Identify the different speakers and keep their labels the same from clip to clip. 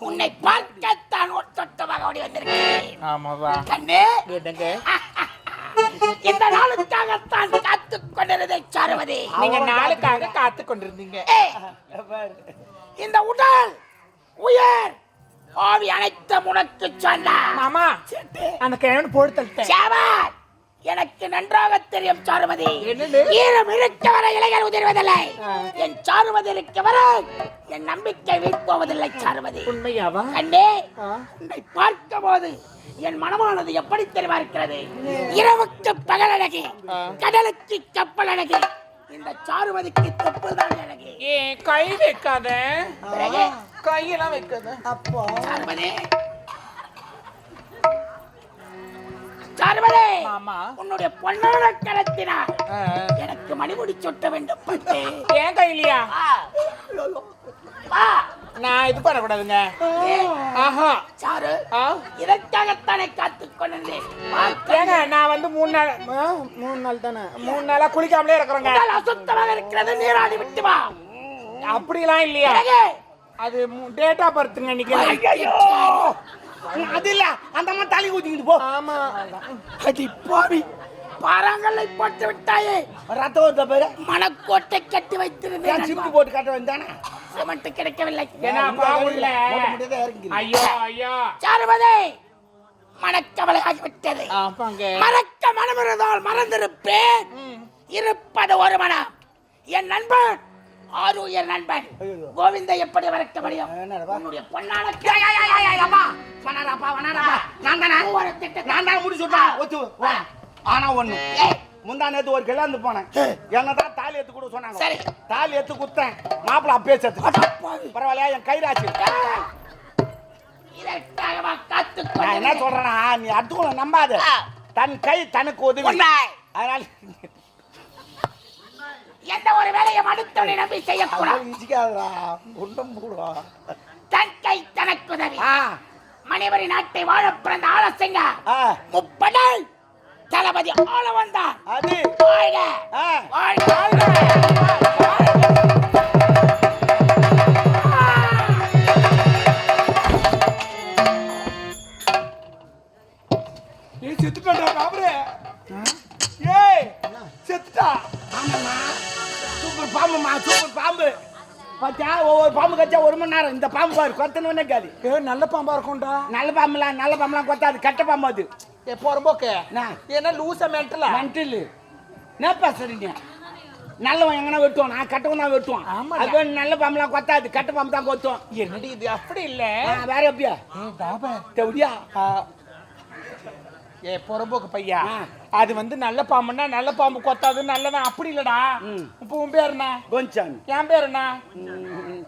Speaker 1: உன்னை பார்க்கத்தான் ஒட்டொட்டமாக ஓடி வந்திருக்கிறேன்.
Speaker 2: ஆமாவா?
Speaker 1: கண்ணே.
Speaker 2: கேட்டுங்க
Speaker 1: இந்த நாளுக்காகத்தான் காத்துக் கொண்டிருந்தே சாருவதே.
Speaker 2: நீங்க நாளுக்காக காத்து கொண்டிருந்தீங்க
Speaker 1: இந்த உடல் உயர் ஆவி அனைத்தும் உனக்கு சொன்னார்
Speaker 2: மாமா அந்த கிழவன் போட்டு தள்ளிட்டேன்.
Speaker 1: எனக்கு நன்றாக தெரியும் சாருமதி? ஈரம் இருக்க வரை இளைஞர் உதிர்வதில்லை. என் சாருமதி இருக்க வரை என் நம்பிக்கை வீழ்ப்போவதில்லை சாருமதி.
Speaker 2: உண்மையாவா?
Speaker 1: கண்டே. உன்னை பார்க்கும் போது என் மனமானது எப்படி தெரிவா இருக்கிறது? இரவுக்கு பகல் அழகு. கடலுக்கு கப்பல் அழகு. இந்த சாருமதிக்கு தொப்புள் தான் அழகு.
Speaker 2: ஏன் கை வைக்காத? கையெல்லாம் வைக்காத.
Speaker 1: சாருமதி சாருமதி
Speaker 2: மாமா
Speaker 1: உன்னுடைய பொன்னான கரத்தினால். எனக்கு மணிமுடி சுட்ட வேண்டும் பட்டு.
Speaker 2: ஏன் கையிலையா. நான் இது பண்ணக்கூடாதுங்க. ஆஹா.
Speaker 1: சாரு இதற்காகத்தானே காத்துக் கொண்டிருந்தேன்.
Speaker 2: ஏங்க நான் வந்து மூணு நாள் மூணு நாள் தானே? மூணு நாளா குளிக்காமலே இருக்கிறேங்க.
Speaker 1: அசுத்தமாக இருக்கிறது நீராடி விட்டு வா.
Speaker 2: அப்படிலாம் இல்லையா? அது டேட் ஆஃப் பர்த்துங்க இன்னைக்கு.
Speaker 3: அது இல்ல அந்த அம்மா தலை ஊத்திக்கிட்டு போ.
Speaker 2: ஆமா.
Speaker 1: அடி பாவி. பாறாங்கல்லை போட்டு விட்டாயே.
Speaker 3: ரத்தம் வருதா பேரு
Speaker 1: மணக்கோட்டை கட்டி வைத்திருந்தேன்
Speaker 3: சிமெண்ட் போட்டு கட்ட வேண்டானே
Speaker 1: சிமெண்ட் கிடைக்கவில்லை.
Speaker 2: ஏன்னா
Speaker 3: முடியாத இறங்கி
Speaker 2: ஐயோ ஐயோ.
Speaker 1: சாருவதே மணக்கவலை ஆகிவிட்டது மறக்க மனம் இருந்தால் மறந்திருப்பேன் இருப்பது ஒரு மனம். என் நண்பன் ஆறு உயர் நண்பன் கோவிந்த எப்படி மறக்க முடியும்? உன்னுடைய பொன்னான அம்மா வனாடாப்பா வனாடாப்பா நான் தானே? ஒவ்வொரு திட்டு
Speaker 3: நான் தான் முடிச்சு விட்டேன் ஒத்து வா. ஆனா ஒண்ணு. முந்தா நேத்து ஒரு கிளாந்து போனேன். என்னதான் தாலி எடுத்து கூட சொன்னாங்க.
Speaker 1: சரி.
Speaker 3: தாலி எடுத்து குத்தேன் மாப்பிள்ள அப்பே செத்து பரவாயில்லையா என் கைராசி. என்ன? சொல்றேன்னா நீ அடுத்துக்குள்ள நம்பாத. தன் கை தனக்கு உதவி. அதனால
Speaker 1: எந்த ஒரு வேலையை அடுத்தவனை நம்பி செய்யக்கூடாது.
Speaker 3: ஒன்றும் போடுவா
Speaker 1: தன் கை தனக்கு உதவி
Speaker 3: ஆ.
Speaker 1: மணிவரி நாட்டை வாழ பிறந்த ஆலசிங்க. முப்படை. தளபதி ஆள வந்தான்
Speaker 3: அது.
Speaker 1: வாழ்க. வாழ்க வாழ்க.
Speaker 3: ஏய் செத்துட்டாடா பாபுரே. ஏய் செத்துட்டா. சூப்பர் பாம்பு. பாத்தியா? ஒவ்வொரு பாம்பு கச்சா ஒரு மணி நேரம். இந்த பாம்பு பாரு கொத்தனே காது
Speaker 2: ஏ நல்ல பாம்பா இருக்கும்டா.
Speaker 3: நல்ல பாம்புலாம் நல்ல பாம்புலாம் கொத்தாது. கெட்ட பாம்பு அது.
Speaker 2: ஏ போறம்போக்கு
Speaker 3: என்ன?
Speaker 2: என்ன லூசா மென்டலா?
Speaker 3: மென்டல். என்ன பேசுறீங்க நல்லவன் எங்கன்னா வெட்டுவான்? நான் கெட்டவன் தான் வெட்டுவான்?
Speaker 2: ஆமாடா.
Speaker 3: அது நல்ல பாம்புலாம் கொத்தாது. கெட்ட பாம்பு தான் கொத்தும்.
Speaker 2: என்னடி இது? அப்படி இல்ல.
Speaker 3: வேற எப்படியா?
Speaker 2: ஏ பாபா.
Speaker 3: தெவடியா
Speaker 2: ஆ. ஏ புறம்போக்கு பையா. அது வந்து நல்ல பாம்புன்னா நல்ல பாம்பு கொத்தாது நல்லவன் அப்படி இல்லடா. இப்போ உன் பேர் என்ன?
Speaker 3: கொஞ்சம்
Speaker 2: என் பேர் என்ன?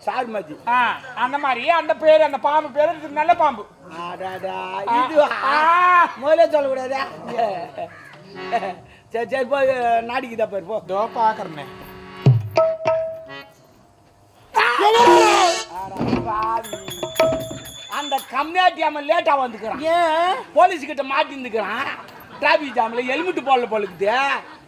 Speaker 3: சார் மதி
Speaker 2: ஆ அந்த மாதிரி அந்த பேர் அந்த பாம்பு பேர் இது நல்ல பாம்பு.
Speaker 3: முதல்ல சொல்லக்கூடாதா? சரி சரி போய் நாடிக்குதா பாரு போ.
Speaker 2: இதோ பாக்குறேன்.
Speaker 3: அட பாவி. அந்த கம்யூனிட்டி அவன் லேட்டா வந்துக்கிறான்.
Speaker 2: ஏன்?
Speaker 3: போலீஸ் கிட்ட மாட்டிருந்துக்கிறான் டிராபிக் ஜாம்ல ஹெல்மெட் போடல போலுக்குது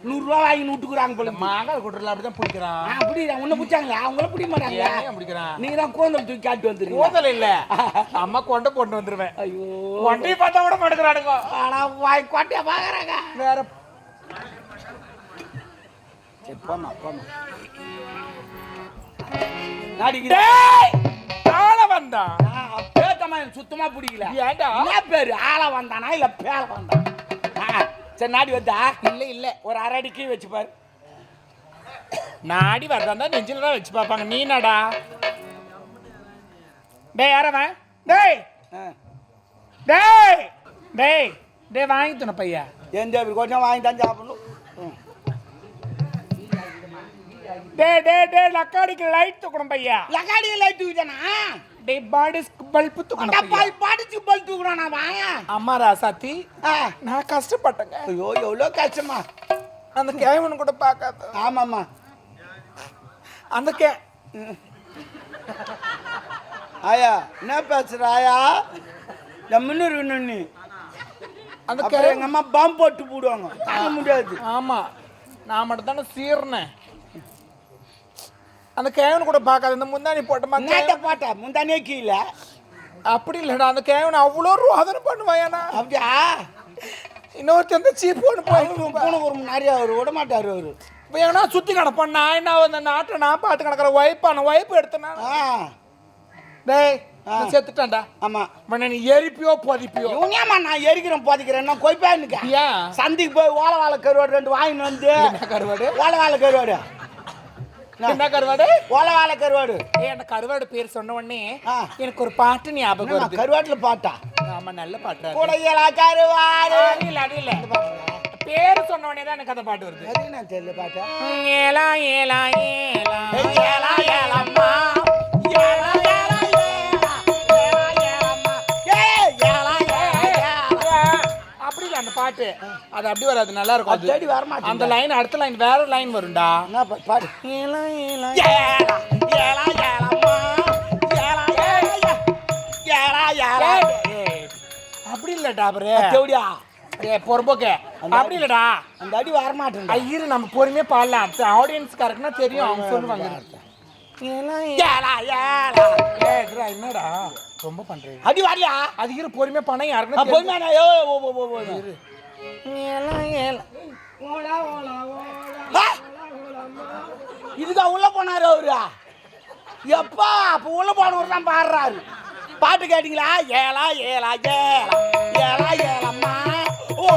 Speaker 3: நூறுரூவா வாங்கி விட்டுக்குறாங்க போல
Speaker 2: மாங்காய் குட்டுறல அப்படிதான் பிடிக்கிறான்.
Speaker 3: ஆ பிடிக்கிறான் உன்னை பிடிச்சாங்களா? அவங்கள பிடிக்க மாட்டாங்க
Speaker 2: பிடிக்கிறான்?
Speaker 3: நீங்க தான் கோந்தல் தூக்கி காட்டி வந்துருக்கீங்க.
Speaker 2: கூந்தல் இல்ல. அம்மா கொண்ட போட்டு வந்துருவேன்.
Speaker 3: ஐயோ.
Speaker 2: கொண்டையை பார்த்தா கூட மாட்டேங்கிறானுங்க
Speaker 3: ஆனா வாய் கோட்டையா பாக்குறாங்க
Speaker 2: வேற.
Speaker 3: சரி போமா
Speaker 2: வந்தான்.
Speaker 3: எனக்கு சுத்தமா பிடிக்கல
Speaker 2: ஏன்டா?
Speaker 3: என்ன பேரு? ஆள வந்தானா இல்ல பேல வந்தானா? சரி நாடி வந்தா?
Speaker 2: இல்ல இல்ல.
Speaker 3: ஒரு அரை அடி வச்சு பாரு.
Speaker 2: நாடி வரதா நெஞ்சில தான் வச்சு பார்ப்பாங்க. நீ என்னடா? டேய் யாரவன் டேய். டேய்! டேய் டேய் வாங்கி துணை பையா.
Speaker 3: எந்த கொஞ்சம் வாங்கி தான் சாப்பிடணும்.
Speaker 2: டேய் டேய் டேய் லக்காடிக்கு லைட் தூக்கணும் பையா.
Speaker 3: லக்காடி லைட் தூக்கிட்டானா?
Speaker 2: டேய் பாடி
Speaker 3: பல் தூக்குறான் நான் வாயா
Speaker 2: அம்மா ராசாத்தி
Speaker 3: ஆ.
Speaker 2: நான் கஷ்டப்பட்டேங்க.
Speaker 3: ஐயோ எவ்வளோ கஷ்டமா?
Speaker 2: அந்த கேவன் கூட பார்க்காத.
Speaker 3: ஆமாம்மா.
Speaker 2: அந்த கே
Speaker 3: ஆயா என்ன பேசுற ஆயா? ஜம்முன்னு இருக்கணும்
Speaker 2: அந்த
Speaker 3: அப்புறம்
Speaker 2: கே
Speaker 3: எங்க அம்மா பாம்பு போட்டு போடுவாங்க. தாங்க முடியாது.
Speaker 2: ஆமா நான் மட்டும் தானே சீர்னேன். அந்த கேவன் கூட பார்க்காத. இந்த முந்தானி போட்டமா
Speaker 3: நேத்த பாட்டா முந்தானே கீழே.
Speaker 2: அப்படி இல்லடா அந்த கேவன் அவ்வளோ ரோதனை பண்ணுவாயானா
Speaker 3: அப்படியா?
Speaker 2: இன்னொருத்தன் அந்த சீப்போன்னு போய்
Speaker 3: பூனை ஒரு நிறைய அவர் விட மாட்டாரு அவரு.
Speaker 2: இப்போ எவனா சுற்றி கிடப்பான் நான் என்ன அந்த நாட்டை நான் பார்த்து கிடக்கிற ஒய்ப்பான ஒய்ப்பு எடுத்தேனா?
Speaker 3: ஆ.
Speaker 2: டேய் செத்துட்டேன்டா.
Speaker 3: ஆமா.
Speaker 2: உன்னை நீ எரிப்பியோ பொதிப்பியோ?
Speaker 3: இவனியாம்மா நான் எரிக்கிறேன் போதிக்கிறேன். நான் கொய்ப்பானுக்க
Speaker 2: ஏன்
Speaker 3: சந்தைக்கு போய் ஓலை வாழை கருவாடு ரெண்டு வாங்கிட்டு வந்து
Speaker 2: கருவாடு?
Speaker 3: ஓலை வாழை கருவாடு.
Speaker 2: என்ன கருவாடு?
Speaker 3: ஓலை வாழை கருவாடு.
Speaker 2: ஏ அந்த கருவாடு பேர் சொன்ன உடனே. எனக்கு ஒரு பாட்டு ஞாபகம் வருது.
Speaker 3: கருவாட்டுல பாட்டா?
Speaker 2: ஆமா நல்ல பாட்டு.
Speaker 3: குடையலா கருவாடு.
Speaker 2: இல்ல அது இல்ல பேர் சொன்ன உடனே தான் எனக்கு அந்த பாட்டு வருது.
Speaker 3: அது என்ன தெரியல பாட்டா?
Speaker 2: ஏலா ஏலா ஏலா
Speaker 3: ஏலா ஏலம்மா ஏலா ஏலா ஏலா
Speaker 2: பாட்டு. அது அப்படி வராது நல்லா இருக்கும்
Speaker 3: அது தேடி வர மாட்டேங்குது.
Speaker 2: அந்த லைன் அடுத்த லைன் வேற லைன் வரும்டா.
Speaker 3: என்ன பாடு.
Speaker 2: ஏலா ஏலா
Speaker 3: ஏலா ஏலா ஏலம்மா. ஏலா ஏலா ஏலா. ஏலா
Speaker 2: ஏய், அப்படி இல்லடா அப்புறம்
Speaker 3: தேவடியா
Speaker 2: பொறுப்போக்க அப்படி இல்லடா.
Speaker 3: அந்த அடி வர மாட்டேன்
Speaker 2: ஐயரு நம்ம பொறுமையா பாடலாம். ஆடியன்ஸ் கரெக்ட்னா தெரியும் அவங்க சொல்லுவாங்க. என்னடா? ரொம்ப பண்றீங்க.
Speaker 3: அடி வரலையா
Speaker 2: அது இரு பொறுமையா பண்ண
Speaker 3: ஆ,
Speaker 2: யாருக்குன்னா
Speaker 3: பொறுமையா யோ இதுதான் உள்ள போனாரு அவரு. எப்பா அப்போ உள்ள போனவர் தான் பாடுறாரு. பாட்டு கேட்டிங்களா? ஏலா ஏலா ஏலா ஏலா ஏலம்மா. ஓ.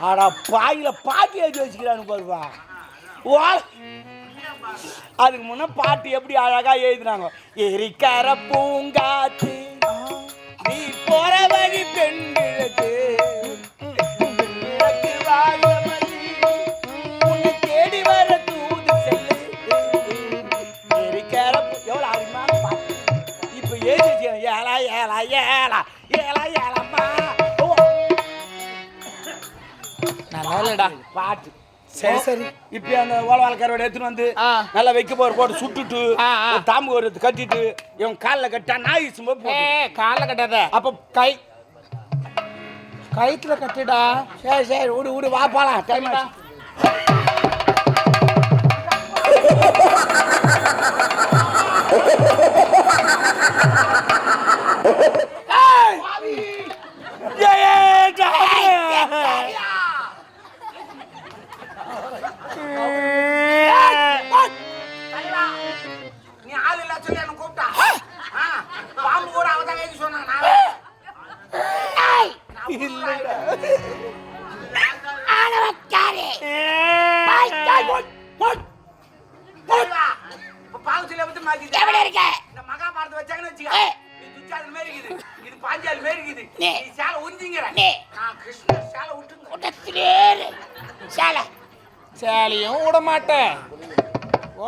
Speaker 3: ஆடா பாயில பாட்டு எழுதி வச்சுக்கிறானு பாருப்பா. ஓ. அதுக்கு முன்ன பாட்டு எப்படி அழகா எழுதுனாங்க? எரிக்கர பூங்காத்து நீ போற வழி பெண்களுக்கு
Speaker 2: இல்லடா
Speaker 3: பாட்டு.
Speaker 2: சரி சரி.
Speaker 3: இப்ப அந்த ஓலவால கருவாடு எடுத்துட்டு வந்து. நல்லா வைக்க போற போட்டு சுட்டுட்டு தாம்பு ஒரு கட்டிட்டு இவன் காலில் கட்டா நாய் சும்மா
Speaker 2: கால்ல கட்டாத.
Speaker 3: அப்ப கை
Speaker 2: கயித்துல கட்டுடா.
Speaker 3: சரி சரி. விடு விடு. வா போலாம். டைம். ஆச்சு.
Speaker 1: ஆணவக்காரி
Speaker 3: பாவச்சில வந்து மாத்திட்டா
Speaker 1: எവിടെ இருக்க?
Speaker 3: இந்த மகாபாரதம் வச்சாங்கன்னு வச்சுக்க. இது துச்சாதன் மாதிரி இருக்குது. இது பாஞ்சாலி மாதிரி இருக்குது.
Speaker 1: நீ.
Speaker 3: நீ சேலை
Speaker 1: நீ.
Speaker 3: நான் கிருஷ்ணன் சேலை விட்டுங்க
Speaker 1: கூட்டத்திலே சால.
Speaker 2: சேலையும் விட மாட்டேன்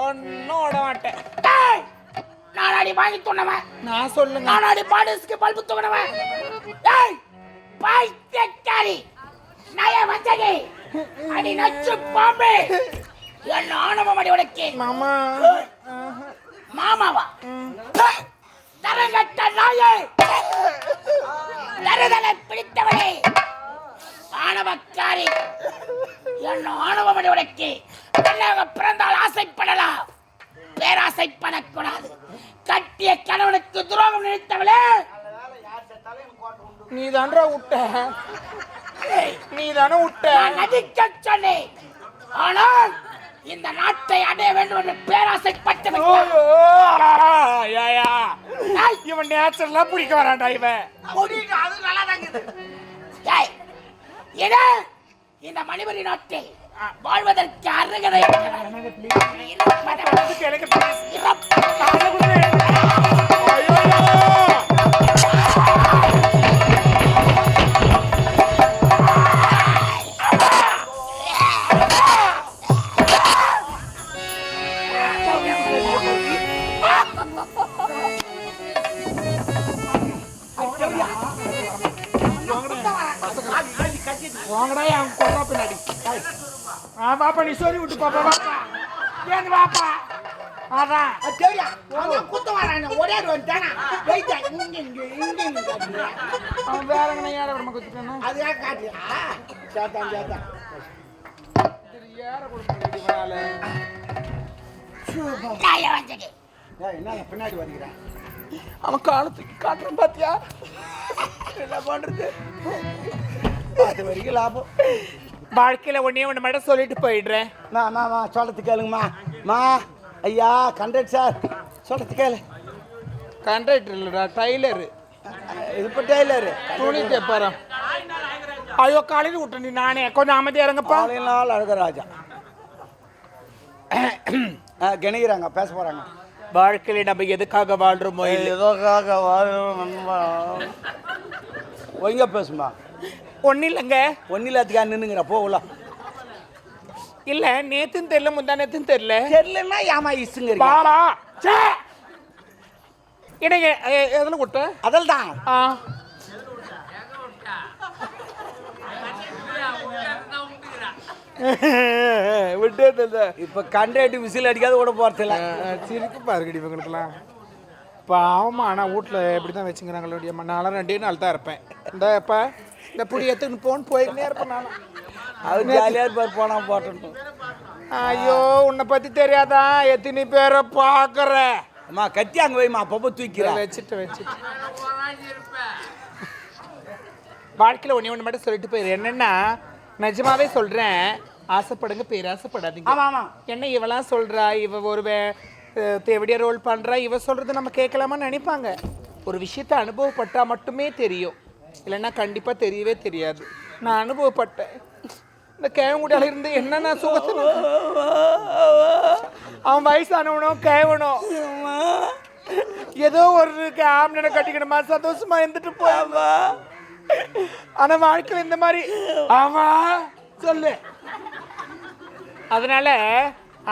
Speaker 2: ஒன்னும் விட மாட்டேன்
Speaker 1: நானாடி வாங்கி சொன்னவன்
Speaker 2: நான் சொல்லுங்க.
Speaker 1: நானாடி பாடஸ்க்கு பல்பு தூக்கினவன் ஏய் பைத்தியக்காரி. நய வந்தகை அடி நச்சு பாம்பே. என்ன ஆணவம் அடி உனக்கு
Speaker 2: மாமா.
Speaker 1: மாமாவா? தரங்கட்ட நாயே. தருதலை பிடித்தவளே. ஆணவக்காரி. என்ன ஆணவம் அடி உனக்கு பெண்ணாக பிறந்தால் ஆசைப்படலாம். பேராசைப்படக்கூடாது. கட்டிய கணவனுக்கு துரோகம் நினைத்தவளே.
Speaker 2: நீ தான்றா விட்ட நீ தானே விட்ட
Speaker 1: நடிக்க சொன்னேன். ஆனால் இந்த நாட்டை அடைய வேண்டும் என்று பேராசைப்பட்டு
Speaker 2: இவன் நேச்சுரலா பிடிக்க வரான்டா இவன்.
Speaker 3: அது நல்லா
Speaker 1: எது? இந்த மணிபுரி நாட்டில் வாழ்வதற்கு அருகதை.
Speaker 2: வாப்பா நீ சொல்லி விட்டு பாப்பா வாப்பா. ஏன் வாப்பா? அதான்
Speaker 3: அது தெரியா அவன் குத்த வரான் ஒரே வந்துட்டானா வெயிட்டா இங்க இங்க இங்க?
Speaker 2: அவன் வேற எங்கன ஏற விட குத்துட்டானா?
Speaker 3: அதுக்காக காட்டுறியா சேத்தான் சேத்தான்.
Speaker 2: ஏற
Speaker 3: என்ன பின்னாடி வருகிறேன்
Speaker 2: அவன் காலத்துக்கு காட்டுறான் பாத்தியா?
Speaker 3: என்ன பண்றது? அது வரைக்கும் லாபம்.
Speaker 2: வாழ்க்கையில ஒன்னே ஒண்ணு மட்டும் சொல்லிட்டு போயிடுறேன்
Speaker 3: மா மா சொல்றது கேளுங்கம்மா மா. ஐயா கண்டக்ட் சார் சொல்றது கேளு.
Speaker 2: கண்டக்டர் இல்லடா டைலரு
Speaker 3: இது இப்போ டெய்லரு
Speaker 2: துணி தைப்பாராம் ஐயோ காலையில் விட்டு நீ நானே. கொஞ்சம் அமைதியா இருங்கப்பா.
Speaker 3: நாள் அழகராஜா. கணிக்கிறாங்க பேச போறாங்க.
Speaker 2: வாழ்க்கையில நம்ம எதுக்காக வாழ்றோமோ இல்லை
Speaker 3: ஏதோக்காக ஒழுங்கா பேசுமா
Speaker 2: ஒன்றும் இல்லைங்க.
Speaker 3: ஒன்னில்லாத்துக்கா நின்னுங்கிற போ உள்ள.
Speaker 2: இல்ல நேத்தும் தெரியல முந்தா நேத்தும் தெரியல.
Speaker 3: தெரியலன்னா ஏமா இசுங்க
Speaker 2: பாலா சே இடையே எதில் விட்ட
Speaker 3: அதில் தான்.
Speaker 2: ஆ. விட்டு
Speaker 3: இப்போ கண்டக்ட் விசில் அடிக்காத கூட போகிறதில்ல
Speaker 2: சிரிக்கு பாருங்கடி இவங்களுக்குலாம் பாவமா ஆனால் வீட்டில் எப்படி தான் வச்சுங்கிறாங்களோ அம்மா நானும் ரெண்டே நாள் தான் இருப்பேன். இந்த இப்போ இந்த புடி எடுத்துன்னு போன்னு போயிருந்தே இருப்பேன் நானும்
Speaker 3: அவர் ஜாலியாக இருப்பார் போனா போட்டோம்
Speaker 2: ஐயோ உன்னை பற்றி தெரியாதா? எத்தனை பேரை பார்க்குற
Speaker 3: அம்மா கத்தி அங்கே வைமா அப்பப்போ தூக்கிறேன்
Speaker 2: வச்சுட்டு வச்சுட்டு. வாழ்க்கையில் ஒன்றே ஒன்று மட்டும் சொல்லிட்டு போயிரு. என்னன்னா நிஜமாவே சொல்கிறேன் ஆசைப்படுங்க பேராசைப்படாதீங்க.
Speaker 3: ஆமாம் ஆமாம்
Speaker 2: என்ன இவெல்லாம் சொல்றா? இவ ஒரு எப்படியா ரோல் பண்ணுறா இவ சொல்கிறது நம்ம கேட்கலாமான்னு நினைப்பாங்க. ஒரு விஷயத்தை அனுபவப்பட்டால் மட்டுமே தெரியும். இல்லைன்னா கண்டிப்பாக தெரியவே தெரியாது. நான் அனுபவப்பட்டேன். இந்த கேவங்குடியால இருந்து என்னென்ன சுகத்தை அவன் வயசானவனோ கேவனோ. ஏதோ ஒரு ஆம்பளை கட்டிக்கணுமா சந்தோஷமா இருந்துட்டு போவா ஆனா வாழ்க்கையில் இந்த மாதிரி ஆமா சொல்லு. அதனால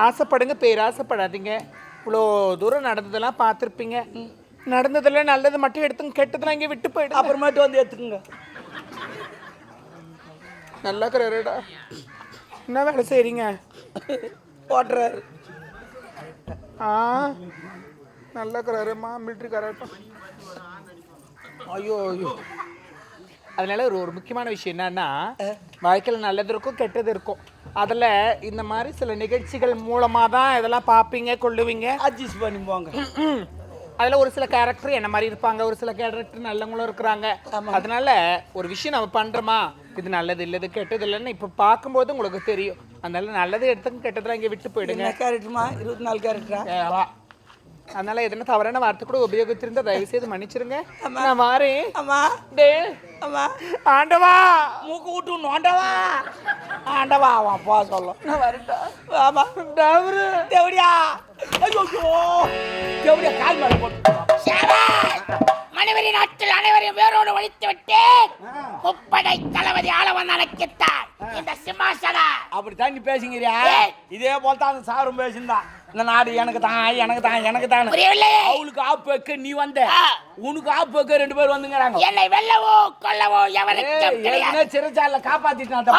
Speaker 2: ஆசைப்படுங்க பேர் ஆசைப்படாதீங்க இவ்வளோ தூரம் நடந்ததெல்லாம் பார்த்துருப்பீங்க. நடந்ததில் நல்லது மட்டும் எடுத்துங்க கெட்டதெல்லாம் இங்கே விட்டு போயிடு
Speaker 3: அப்புறமேட்டு வந்து எடுத்துக்கோங்க
Speaker 2: நல்லா இருக்கிறாருடா. என்ன வேலை செய்கிறீங்க
Speaker 3: ஓட்டுறாரு.
Speaker 2: ஆ நல்லா இருக்கிறாருமா மிலிட்ரிக்காரட்டும் ஐயோ ஐயோ. அதனால ஒரு ஒரு முக்கியமான விஷயம் என்னன்னா வாழ்க்கையில் நல்லது இருக்கும் கெட்டது இருக்கும். அதில் இந்த மாதிரி சில நிகழ்ச்சிகள் மூலமாக தான் இதெல்லாம் பார்ப்பீங்க கொள்ளுவீங்க.
Speaker 3: அட்ஜஸ்ட் பண்ணி போங்க.
Speaker 2: அதில் ஒரு சில கேரக்டர் என்ன மாதிரி இருப்பாங்க ஒரு சில கேரக்டர் நல்லவங்களும் இருக்கிறாங்க. அதனால ஒரு விஷயம் நம்ம பண்ணுறோமா இது நல்லது இல்லை இது கெட்டது இல்லைன்னு இப்போ பார்க்கும்போது உங்களுக்கு தெரியும். அதனால நல்லது எடுத்துங்க கெட்டதெல்லாம் இங்கே விட்டு போயிடுங்க.
Speaker 3: கேரக்டருமா இருபத்தி நாலு கேரக்டரா.
Speaker 2: அதனால எதனா தவறான வார்த்தை கூட உபயோகித்திருந்தா தயவு செய்து மன்னிச்சிருங்க நான் மாறேன்
Speaker 3: ஆமா
Speaker 2: டே.
Speaker 3: ஆமா
Speaker 2: ஆண்டவா.
Speaker 3: மூக்கு விட்டு நோண்டவா ஆண்டவா அவன் போ சொல்லும்.
Speaker 2: நான் வரட்டா.
Speaker 3: ஆமா.
Speaker 2: டவரு.
Speaker 3: தேவடியா. ஐயோ தேவடியா கால் மேல போட்டு.
Speaker 1: மனைவரி நாட்டில் அனைவரையும் வேரோடு ஒழித்து விட்டேன். முப்படை தளபதி ஆளவன் அழைக்கிட்டார் இந்த சிம்மாசனம்.
Speaker 3: அப்படி நீ பேசுங்கிறியா. இதே போல தான் அந்த சாரும் பேசியிருந்தான் இந்த நாடு எனக்கு தான் எனக்கு தான் எனக்கு தான். அவளுக்கு ஆப்பு வைக்க நீ வந்த. உனக்கு ஆப்பு வைக்க ரெண்டு பேர் வந்துங்கிறாங்க.
Speaker 1: என்னை வெல்லவோ கொல்லவோ எவருக்கும் கிடையாது.
Speaker 3: சிறைச்சால காப்பாத்திட்டான்.